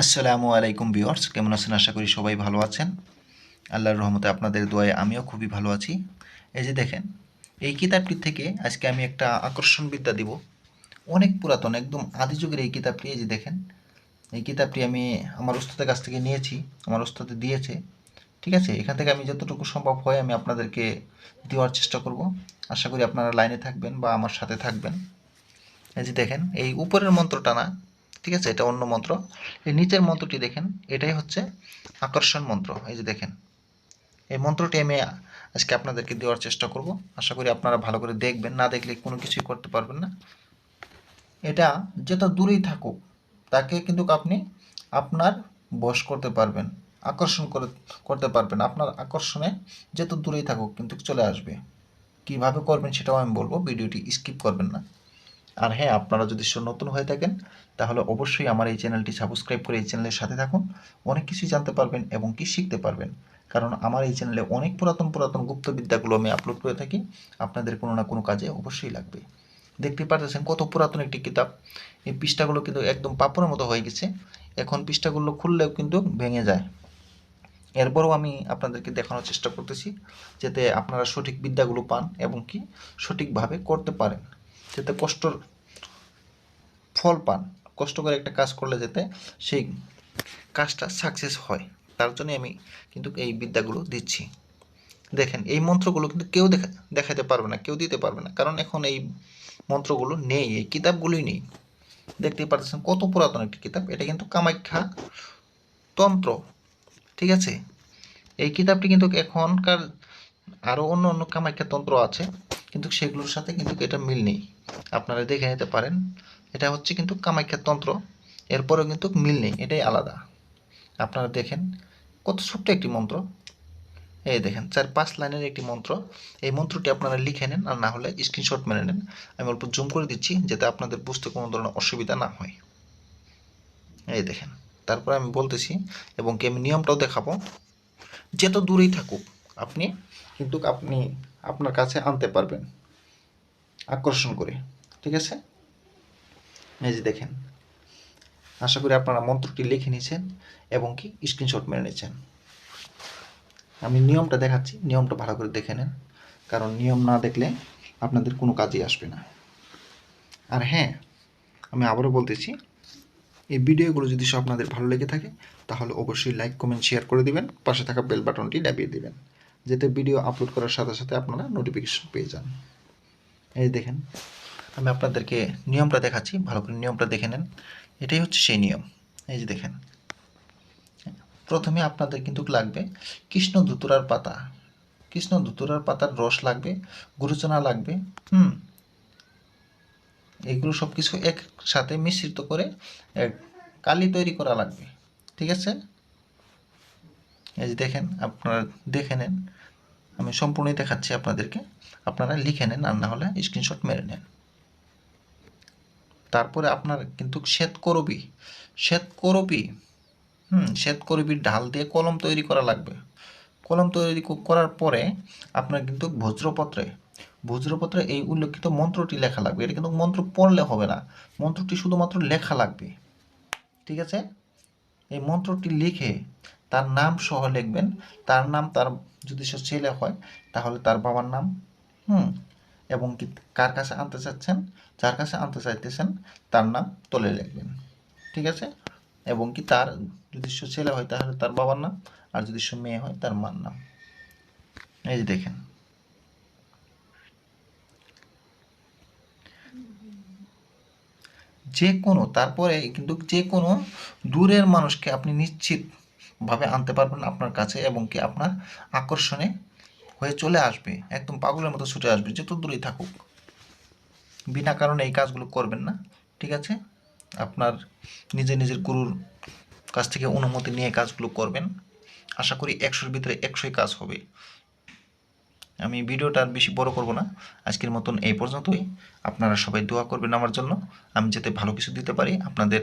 আসসালামু আলাইকুম ভিউয়ার্স, কেমন আছেন? আশা করি সবাই ভালো আছেন। আল্লাহর রহমতে আপনাদের দোয়ায় আমিও খুবই ভালো আছি। এই যে দেখেন, এই কিতাবটি থেকে আজকে আমি একটা আকর্ষণ বিদ্যা দিব। অনেক পুরাতন, একদম আদি যুগের এই কিতাবটি, এই যে দেখেন, এই কিতাবটি আমি আমার উস্তাদের কাছ থেকে নিয়েছি, আমার উস্তাদে দিয়েছে। ঠিক আছে, এখান থেকে আমি যতটুকু সম্ভব হয় আমি আপনাদেরকে দেওয়ার চেষ্টা করব। আশা করি আপনারা লাইনে থাকবেন বা আমার সাথে থাকবেন। এই যে দেখেন, এই উপরের মন্ত্রটা না ঠিক আছে? এটা অন্য মন্ত্র। এই নিচের মন্ত্রটি দেখেন, এটাই হচ্ছে আকর্ষণ মন্ত্র। এই যে দেখেন, এই মন্ত্রটি আমি আজকে আপনাদেরকে দেওয়ার চেষ্টা করব। আশা করি আপনারা ভালো করে দেখবেন। না দেখলে কোনো কিছুই করতে পারবেন না। এটা যত দূরেই থাকুক, তাকে কিন্তু আপনি আপনার বশ করতে পারবেন, আকর্ষণ করে, করতে পারবেন। আপনার আকর্ষণে যত দূরেই থাকুক কিন্তু চলে আসবে। কীভাবে করবেন সেটাও আমি বলব। ভিডিওটি স্কিপ করবেন না। আর হ্যাঁ আপনারা যদি নতুন হয়ে থাকেন, তাহলে অবশ্যই আমার এই চ্যানেলটি সাবস্ক্রাইব করে এই চ্যানেলের সাথে থাকুন। অনেক কিছুই জানতে পারবেন এবং কি শিখতে পারবেন। কারণ আমার এই চ্যানেলে অনেক পুরাতন পুরাতন গুপ্তবিদ্যাগুলো আমি আপলোড করে থাকি। আপনাদের কোনো না কোনো কাজে অবশ্যই লাগবে। দেখতে পারতেছেন কত পুরাতন একটি কিতাব। এই পৃষ্ঠাগুলো কিন্তু একদম পাপড়ের মতো হয়ে গেছে। এখন পৃষ্ঠাগুলো খুললেও কিন্তু ভেঙে যায়। এরপরও আমি আপনাদেরকে দেখানোর চেষ্টা করতেছি, যাতে আপনারা সঠিক বিদ্যাগুলো পান এবং কি সঠিকভাবে করতে পারেন। যাতে কষ্টর ফল পান, কষ্ট করে একটা কাজ করলে যাতে সেই কাজটা সাকসেস হয়। তার জন্য আমি কিন্তু এই বিদ্যাগুলো দিচ্ছি। দেখেন, এই মন্ত্রগুলো কিন্তু কেউ দেখা, দেখাতে পারবে না, কেউ দিতে পারবে না। কারণ এখন এই মন্ত্রগুলো নেই, এই কিতাবগুলোই নেই। দেখতেই পাচ্ছেন কত পুরাতন একটি কিতাব। এটা কিন্তু কামাখ্যা তন্ত্র, ঠিক আছে? এই কিতাবটি কিন্তু এখনকার আরও অন্য অন্য কামাখ্যা তন্ত্র আছে। কিন্তু সেগুলোর সাথে কিন্তু এটা মিল নেই। আপনারা দেখে নিতে পারেন, এটা হচ্ছে কিন্তু কামাখ্যা তন্ত্র, এরপরেও কিন্তু মিল নেই, এটাই আলাদা। আপনারা দেখেন, কত ছোট্ট একটি মন্ত্র। এই দেখেন, চার পাঁচ লাইনের একটি মন্ত্র। এই মন্ত্রটি আপনারা লিখে নেন আর না হলে স্ক্রিনশট মেনে নেন। আমি অল্প জুম করে দিচ্ছি যাতে আপনাদের বুঝতে কোনো ধরনের অসুবিধা না হয়। এই দেখেন, তারপরে আমি বলতেছি এবং কি আমি নিয়মটাও দেখাবো। যত দূরেই থাকুক, আপনি কিন্তু আপনি আপনার কাছে আনতে পারবেন। আকর্ষণ করে, ঠিক আছে? এই যে দেখেন, আশা করি আপনারা মন্ত্রটি লিখে নিয়েছেন এবং কি স্ক্রিনশট মেরে নিয়েছেন। আমি নিয়মটা দেখাচ্ছি, নিয়মটা ভালো করে দেখে নেন, কারণ নিয়ম না দেখলে আপনাদের কোনো কাজেই আসবে না। আর হ্যাঁ আমি আবারও বলতেছি, এই ভিডিওগুলো যদি সব আপনাদের ভালো লেগে থাকে, তাহলে অবশ্যই লাইক কমেন্ট শেয়ার করে দিবেন, পাশে থাকা বেল বাটনটি দাবিয়ে দিবেন। যাতে ভিডিও আপলোড করার সাথে সাথে আপনারা নোটিফিকেশন পেয়ে যান। এই দেখেন, আমি আপনাদেরকে নিয়মটা দেখাচ্ছি, ভালো করে নিয়মটা দেখে নেন। এটাই হচ্ছে সেই নিয়ম। এই যে দেখেন, প্রথমে আপনাদের কিন্তু লাগবে কৃষ্ণ ধুতুরার পাতা। কৃষ্ণ ধুতুরার পাতার রস লাগবে, গুরুচনা লাগবে, হুম। এগুলো সব কিছু একসাথে মিশ্রিত করে কালি তৈরি করা লাগবে। ঠিক আছে? এই যে দেখেন, আপনারা দেখে নেন। আমি সম্পূর্ণই দেখাচ্ছি আপনাদেরকে। আপনারা লিখে নেন আর না হলে স্ক্রিনশট মেরে নেন। তারপরে আপনার কিন্তু শ্বেত করবি। শ্বেত করবি, হুম, শ্বেত করবির ঢাল দিয়ে কলম তৈরি করা লাগবে। কলম তৈরি করার পরে আপনার কিন্তু ভজ্রপত্রে ভজ্রপত্রে এই উল্লেখিত মন্ত্রটি লেখা লাগবে। এটা কিন্তু মন্ত্র পড়লে হবে না। মন্ত্রটি শুধুমাত্র লেখা লাগবে। ঠিক আছে? এই মন্ত্রটি লিখে তার নাম সহ লিখবেন। তার নাম তার, যদি সে ছেলে হয়, তাহলে তার বাবার নাম, হুম, এবং কি কার কাছে আনতে চাচ্ছেন, যার কাছে আনতে চাইতেছেন, তার নাম তলে লিখবেন। ঠিক আছে? এবং কি তার, যদি সে ছেলে হয়, তাহলে তার বাবার নাম, আর যদি সে মেয়ে হয়, তার মার নাম। এই যে দেখেন। যে কোনো, তারপরে কিন্তু যে কোনো দূরের মানুষকে আপনি নিশ্চিতভাবে আনতে পারবেন আপনার কাছে এবং কি আপনার আকর্ষণে হয়ে চলে আসবে। একদম পাগলের মতো ছুটে আসবে যত দূরেই থাকুক। বিনা কারণে এই কাজগুলো করবেন না, ঠিক আছে? আপনার নিজে নিজের গুরুর কাছ থেকে অনুমতি নিয়ে কাজগুলো করবেন। আশা করি একশোর ভিতরে একশোই কাজ হবে। আমি ভিডিওটা আর বেশি বড় করব না, আজকের মতন এই পর্যন্তই। আপনারা সবাই দোয়া করবেন আমার জন্য। আমি যাতে ভালো কিছু দিতে পারি, আপনাদের